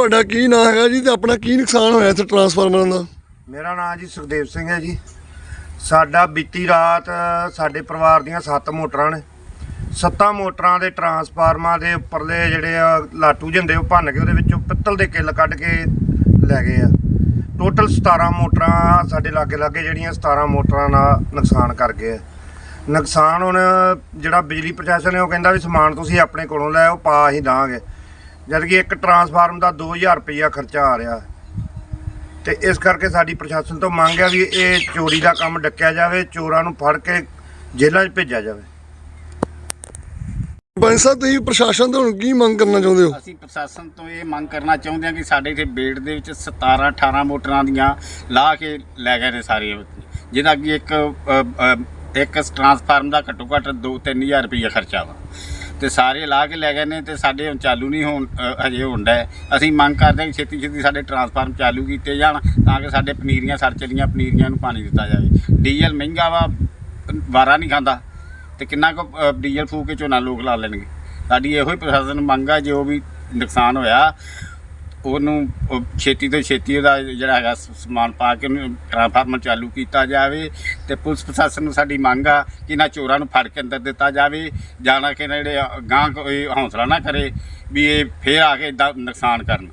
ਤੁਹਾਡਾ ਕੀ ਨਾਂ ਹੈਗਾ ਜੀ ਤੇ ਆਪਣਾ ਕੀ ਨੁਕਸਾਨ ਹੋਇਆ ਇੱਥੇ ਟਰਾਂਸਫਾਰਮਰਾਂ ਦਾ? ਮੇਰਾ ਨਾਮ ਜੀ ਸੁਖਦੇਵ ਸਿੰਘ ਹੈ ਜੀ। ਸਾਡਾ ਬੀਤੀ ਰਾਤ, ਸਾਡੇ ਪਰਿਵਾਰ ਦੀਆਂ ਸੱਤ ਮੋਟਰਾਂ ਨੇ। ਸੱਤਾਂ ਮੋਟਰਾਂ ਦੇ ਟਰਾਂਸਫਾਰਮਾਂ ਦੇ ਉੱਪਰਲੇ ਜਿਹੜੇ ਆ, ਲਾਟੂ ਜਿੰਦੇ ਉਹ ਭੰਨ ਕੇ ਉਹਦੇ ਵਿੱਚੋਂ ਪਿੱਤਲ ਦੇ ਕਿੱਲ ਕੱਢ ਕੇ ਲੈ ਗਏ ਆ। ਟੋਟਲ 17 ਮੋਟਰਾਂ ਸਾਡੇ ਲਾਗੇ ਲਾਗੇ ਜਿਹੜੀਆਂ 17 ਮੋਟਰਾਂ ਨਾਲ ਨੁਕਸਾਨ ਕਰ ਗਏ ਆ। ਨੁਕਸਾਨ ਹੁਣ ਜਿਹੜਾ ਬਿਜਲੀ ਪ੍ਰਸ਼ਾਸਨ ਹੈ ਉਹ ਕਹਿੰਦਾ ਵੀ ਸਮਾਨ ਤੁਸੀਂ ਆਪਣੇ ਕੋਲੋਂ ਲੈ ਆਓ, ਪਾ ਅਸੀਂ ਦਾਂਗੇ। ਜਦ ਕਿ ਇੱਕ ਟਰਾਂਸਫਾਰਮ ਦਾ 2000 ਰੁਪਈਆ ਖਰਚਾ ਆ ਰਿਹਾ ਤੇ ਇਸ ਕਰਕੇ ਸਾਡੀ ਪ੍ਰਸ਼ਾਸਨ ਤੋਂ ਮੰਗ ਹੈ ਵੀ ਇਹ ਚੋਰੀ ਦਾ ਕੰਮ ਡੱਕਿਆ ਜਾਵੇ ਚੋਰਾਂ ਨੂੰ ਫੜ ਕੇ ਜੇਲ੍ਹਾਂ 'ਚ ਭੇਜਿਆ ਜਾਵੇ। ਪੰਜ ਸਾਹਿਬ ਤੁਸੀਂ ਪ੍ਰਸ਼ਾਸਨ ਤੋਂ ਹੁਣ ਕੀ ਮੰਗ ਕਰਨਾ ਚਾਹੁੰਦੇ ਹੋ? ਅਸੀਂ ਪ੍ਰਸ਼ਾਸਨ ਤੋਂ ਇਹ ਮੰਗ ਕਰਨਾ ਚਾਹੁੰਦੇ ਹਾਂ ਕਿ ਸਾਡੇ ਇੱਥੇ ਬੇੜ ਦੇ ਵਿੱਚ 17 18 ਮੋਟਰਾਂ ਦੀਆਂ ਲਾ ਕੇ ਲੈ ਗਏ ਨੇ ਸਾਰੇ। ਜਿਹਦਾ ਕਿ ਇੱਕ ਅ, ਅ, ਇੱਕ ਟਰਾਂਸਫਾਰਮ ਦਾ ਘੱਟੋ ਘੱਟ 2-3000 ਰੁਪਏ ਖਰਚਾ ਵਾ। ਤੇ ਸਾਰੇ ਲਾ ਕੇ ਲੈ ਗਏ ਨੇ ਤੇ ਸਾਡੇ ਹੁਣ ਚਾਲੂ ਨਹੀਂ ਹੋਣ ਅ, ਹਜੇ ਹੁੰਦਾ ਅਸੀਂ ਮੰਗ ਕਰਦੇ ਹਾਂ ਕਿ ਛੇਤੀ ਛੇਤੀ ਸਾਡੇ ਟਰਾਂਸਫਾਰਮ ਚਾਲੂ ਕੀਤੇ ਜਾਣ ਤਾਂ ਕਿ ਸਾਡੇ ਪਨੀਰੀਆਂ ਸਰ ਚਲੀਆਂ ਪਨੀਰੀਆਂ ਨੂੰ ਪਾਣੀ ਦਿੱਤਾ ਜਾਵੇ। ਡੀਜ਼ਲ ਮਹਿੰਗਾ ਵਾ ਵਾਰਾ ਨਹੀਂ ਖਾਂਦਾ ਤੇ ਕਿੰਨਾ ਕੁ ਅ, ਡੀਜ਼ਲ ਫੂਕ ਕੇ ਝੋਨਾ ਲੋਕ ਲਾ ਲੈਣਗੇ। ਸਾਡੀ ਇਹੋ ਹੀ ਪ੍ਰਸ਼ਾਸਨ ਨੂੰ ਮੰਗ ਆ ਜੋ ਵੀ ਨੁਕਸਾਨ ਹੋਇਆ ਉਹਨੂੰ, ਉਹ ਛੇਤੀ ਤੋਂ ਛੇਤੀ ਉਹਦਾ ਜਿਹੜਾ ਹੈਗਾ ਸ- ਸਮਾਨ ਪਾ ਕੇ ਉਹਨੂੰ ਟ੍ਰਾਂਸਫਾਰਮਰ ਚਾਲੂ ਕੀਤਾ ਜਾਵੇ ਤੇ ਪੁਲਿਸ ਪ੍ਰਸ਼ਾਸਨ ਨੂੰ ਸਾਡੀ ਮੰਗ ਆ ਕਿ ਇਹਨਾਂ ਚੋਰਾਂ ਨੂੰ ਫੜ ਕੇ ਅੰਦਰ ਦਿੱਤਾ ਜਾਵੇ ਜਾਣਾ ਕਿ ਇਹਨਾਂ ਜਿਹੜੇ ਗਾਂ ਕੋਈ ਹੌਸਲਾ ਨਾ ਕਰੇ ਵੀ ਇਹ ਫੇਰ ਆ ਕੇ ਏਦਾਂ ਨੁਕਸਾਨ ਕਰਨ।